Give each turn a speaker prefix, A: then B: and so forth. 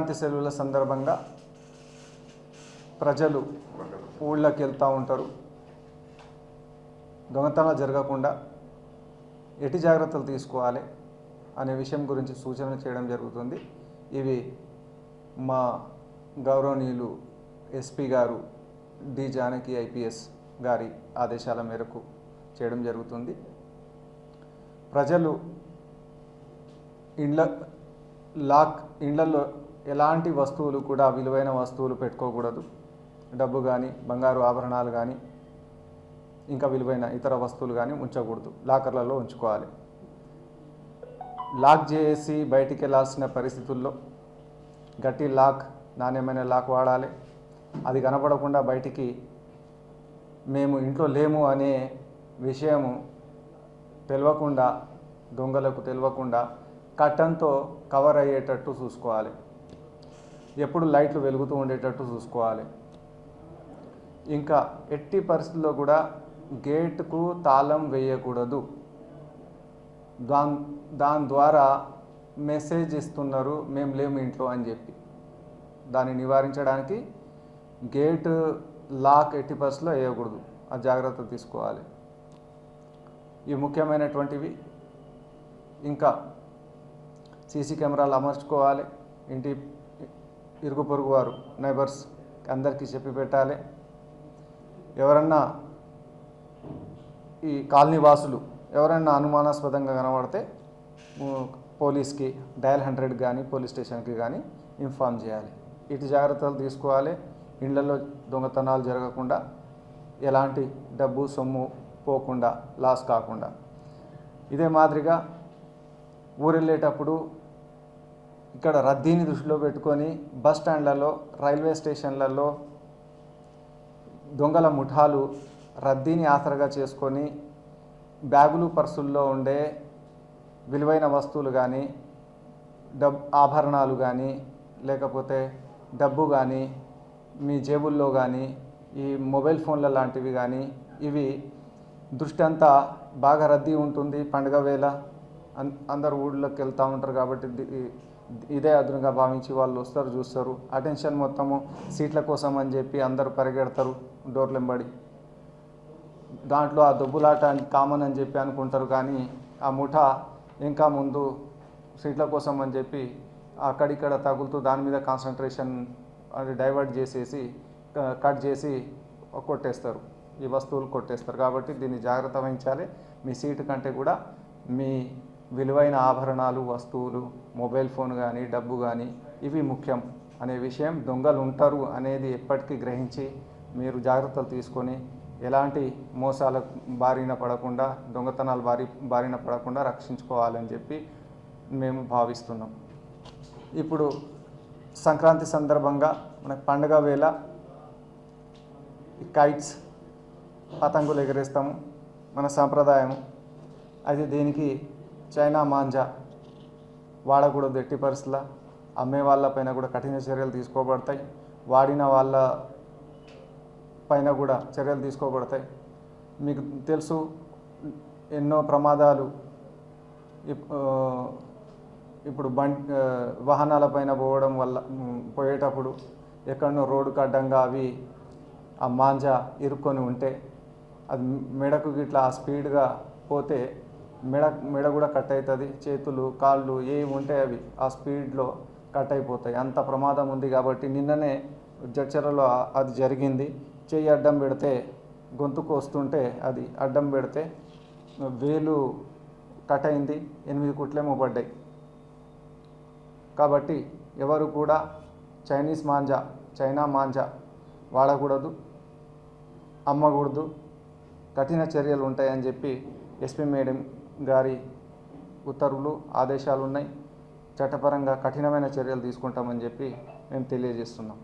A: సంక్రాంతి సెలవుల సందర్భంగా ప్రజలు ఊళ్ళకి వెళ్తూ ఉంటారు. దొంగతనాలు జరగకుండా ఎటి జాగ్రత్తలు తీసుకోవాలి అనే విషయం గురించి సూచన చేయడం జరుగుతుంది. ఇవి మా గౌరవనీయులు ఎస్పీ గారు డి జానకి ఐపీఎస్ గారి ఆదేశాల మేరకు చేయడం జరుగుతుంది. ప్రజలు ఇండ్ల లాక్ ఇండ్లలో ఎలాంటి వస్తువులు కూడా విలువైన వస్తువులు పెట్టుకోకూడదు. డబ్బు కానీ బంగారు ఆభరణాలు కానీ ఇంకా విలువైన ఇతర వస్తువులు కానీ ఉంచకూడదు. లాకర్లలో ఉంచుకోవాలి. లాక్ చేసి బయటికి వెళ్ళాల్సిన పరిస్థితుల్లో గట్టి లాక్ నాణ్యమైన లాక్ వాడాలి. అది కనపడకుండా బయటికి మేము ఇంట్లో లేము అనే విషయము తెలియకుండా దొంగలకు తెలియకుండా కట్టంతో కవర్ అయ్యేటట్టు చూసుకోవాలి. ఎప్పుడు లైట్లు వెలుగుతూ ఉండేటట్టు చూసుకోవాలి. ఇంకా ఎట్టి పరిస్థితుల్లో కూడా గేటుకు తాళం వేయకూడదు. దాని దాని ద్వారా మెసేజ్ ఇస్తున్నారు మేము లేము ఇంట్లో అని చెప్పి. దాన్ని నివారించడానికి గేట్ లాక్ ఎట్టి పరిస్థితుల్లో వేయకూడదు. ఆ జాగ్రత్త తీసుకోవాలి. ఇవి ముఖ్యమైనటువంటివి. ఇంకా సీసీ కెమెరాలు అమర్చుకోవాలి. ఇంటి ఇరుగు పొరుగు వారు నైబర్స్ అందరికీ చెప్పి పెట్టాలి. ఎవరన్నా ఈ కాలనీ వాసులు ఎవరైనా అనుమానాస్పదంగా కనబడితే పోలీస్కి డయల్ హండ్రెడ్ కానీ పోలీస్ స్టేషన్కి కానీ ఇన్ఫామ్ చేయాలి. ఇటు జాగ్రత్తలు తీసుకోవాలి. ఇళ్ళలో దొంగతనాలు జరగకుండా ఎలాంటి డబ్బు సొమ్ము పోకుండా లాస్ కాకుండా. ఇదే మాదిరిగా ఊరెళ్ళేటప్పుడు ఇక్కడ రద్దీని దృష్టిలో పెట్టుకొని బస్ స్టాండ్లలో రైల్వే స్టేషన్లలో దొంగల ముఠాలు రద్దీని ఆసరగా చేసుకొని బ్యాగులు పర్సుల్లో ఉండే విలువైన వస్తువులు కానీ డబ్ ఆభరణాలు కానీ లేకపోతే డబ్బు కానీ మీ జేబుల్లో కానీ ఈ మొబైల్ ఫోన్ల లాంటివి కానీ ఇవి దృష్టి అంతా బాగా రద్దీ ఉంటుంది పండగ వేళ. అందరు ఊళ్ళోకి వెళ్తూ ఉంటారు కాబట్టి ఇదే అదునుగా భావించి వాళ్ళు వస్తారు చూస్తారు. అటెన్షన్ మొత్తము సీట్ల కోసం అని చెప్పి అందరు పరిగెడతారు డోర్లెంబడి దాంట్లో ఆ దొబ్బులాట కామన్ అని చెప్పి అనుకుంటారు కానీ ఆ ముఠా ఇంకా ముందు సీట్ల కోసం అని చెప్పి అక్కడిక్కడ తగులుతూ దాని మీద కాన్సన్ట్రేషన్ అది డైవర్ట్ చేసేసి కట్ చేసి కొట్టేస్తారు. ఈ వస్తువులు కొట్టేస్తారు. కాబట్టి దీన్ని జాగ్రత్త వహించాలి. మీ సీటు కంటే కూడా మీ విలువైన ఆభరణాలు వస్తువులు మొబైల్ ఫోన్ కానీ డబ్బు కానీ ఇవి ముఖ్యం అనే విషయం దొంగలు ఉంటారు అనేది ఎప్పటికీ గ్రహించి మీరు జాగ్రత్తలు తీసుకొని ఎలాంటి మోసాల బారిన పడకుండా దొంగతనాలు బారి బారిన పడకుండా రక్షించుకోవాలని చెప్పి మేము భావిస్తున్నాం. ఇప్పుడు సంక్రాంతి సందర్భంగా మనకు పండగ వేళ కైట్స్ పతంగులు ఎగరేస్తాము మన సాంప్రదాయం అయితే దీనికి చైనా మాంజా. వాడకూడదు ఎట్టి పరిస్థితుల. అమ్మే వాళ్ళపైన కూడా కఠిన చర్యలు తీసుకోబడతాయి. వాడిన వాళ్ళ పైన కూడా చర్యలు తీసుకోబడతాయి. మీకు తెలుసు ఎన్నో ప్రమాదాలు ఇప్- ఇప్పుడు బం వాహనాలపైన పోవడం వల్ల పోయేటప్పుడు ఎక్కడనో రోడ్డుకు అడ్డంగా అవి ఆ మాంజా ఇరుక్కొని ఉంటే అది మెడకు గిట్లా ఆ స్పీడ్గా పోతే మెడ మెడ కూడా కట్ అవుతుంది. చేతులు కాళ్ళు ఏవి ఉంటాయి అవి ఆ స్పీడ్లో కట్ అయిపోతాయి. అంత ప్రమాదం ఉంది కాబట్టి నిన్ననే జడ్చర్లలో అది జరిగింది. చెయ్యి అడ్డం పెడితే గొంతుకు వస్తుంటే అది అడ్డం పెడితే వేలు కట్ అయింది. ఎనిమిది కుట్లేమో పడ్డాయి. కాబట్టి ఎవరు కూడా చైనీస్ మాంజా చైనా మాంజా వాడకూడదు అమ్మకూడదు. కఠిన చర్యలు ఉంటాయని చెప్పి ఎస్పీ మేడం గారి ఉత్తర్వులు ఆదేశాలు ఉన్నాయి చట్టపరంగా కఠినమైన చర్యలు తీసుకుంటామని చెప్పి మేము తెలియజేస్తున్నాం.